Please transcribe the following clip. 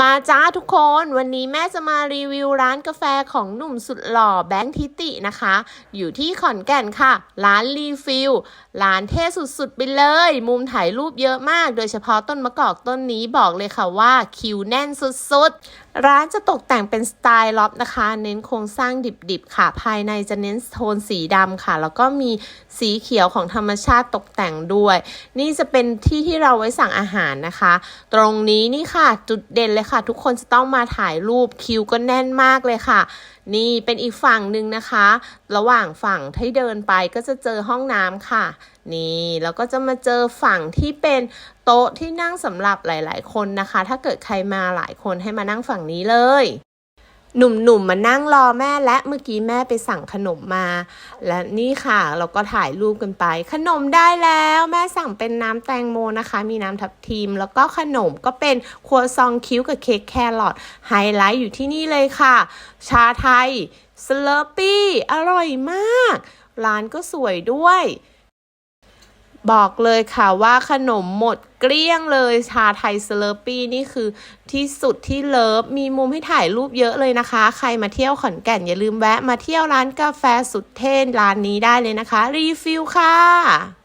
มาจ้าทุกคนวันนี้แม่จะมารีวิวร้านกาแฟของหนุ่มสุดหล่อแบงค์ทิตินะคะ อยู่ที่ขอนแก่นค่ะ ร้านรีฟิลร้านเท่สุดๆไปเลย มุมถ่ายรูปเยอะมาก โดยเฉพาะต้นมะกอกต้นนี้บอกเลยค่ะว่าคิวแน่นสุดๆ ร้านจะตกแต่งเป็นสไตล์ล็อบนะคะ เน้นโครงสร้างดิบๆค่ะ ภายในจะเน้นโทนสีดำค่ะ แล้วก็มีสีเขียวของธรรมชาติตกแต่งด้วย นี่จะเป็นที่ที่เราไว้สั่งอาหารนะคะ ตรงนี้นี่ค่ะจุดเด่นเลยค่ะ ทุกคนจะต้องมาถ่ายรูปคิวก็แน่นมากเลยค่ะ นี่เป็นอีกฝั่งหนึ่งนะคะ ระหว่างฝั่งที่เดินไปก็จะเจอห้องน้ำค่ะ นี่แล้วก็จะมาเจอฝั่งที่เป็นโต๊ะที่นั่งสำหรับหลาย ๆ คนนะคะ ถ้าเกิดใครมาหลายคนให้มานั่งฝั่งนี้เลย หนุ่มๆมานั่งรอแม่และเมื่อกี้แม่ไปสั่งขนมมา และนี่ค่ะเราก็ถ่ายรูปกันไป ขนมได้แล้ว แม่สั่งเป็นน้ำแตงโมนะคะ มีน้ำทับทิม แล้วก็ขนมก็เป็นครัวซองคิ้วกับเค้กแครอทไฮไลท์อยู่ที่นี่เลยค่ะ ชาไทยสเลอร์ปี้ อร่อยมาก ร้านก็สวยด้วย บอกเลยค่ะว่าขนมหมดเกลี้ยงเลยชาไทยสเลอร์ปี้นี่คือที่สุดที่เลิฟมีมุมให้ถ่ายรูปเยอะเลยนะคะ ใครมาเที่ยวขอนแก่นอย่าลืมแวะมาเที่ยวร้านกาแฟสุดเท่ร้านนี้ได้เลยนะคะ รีฟิลค่ะ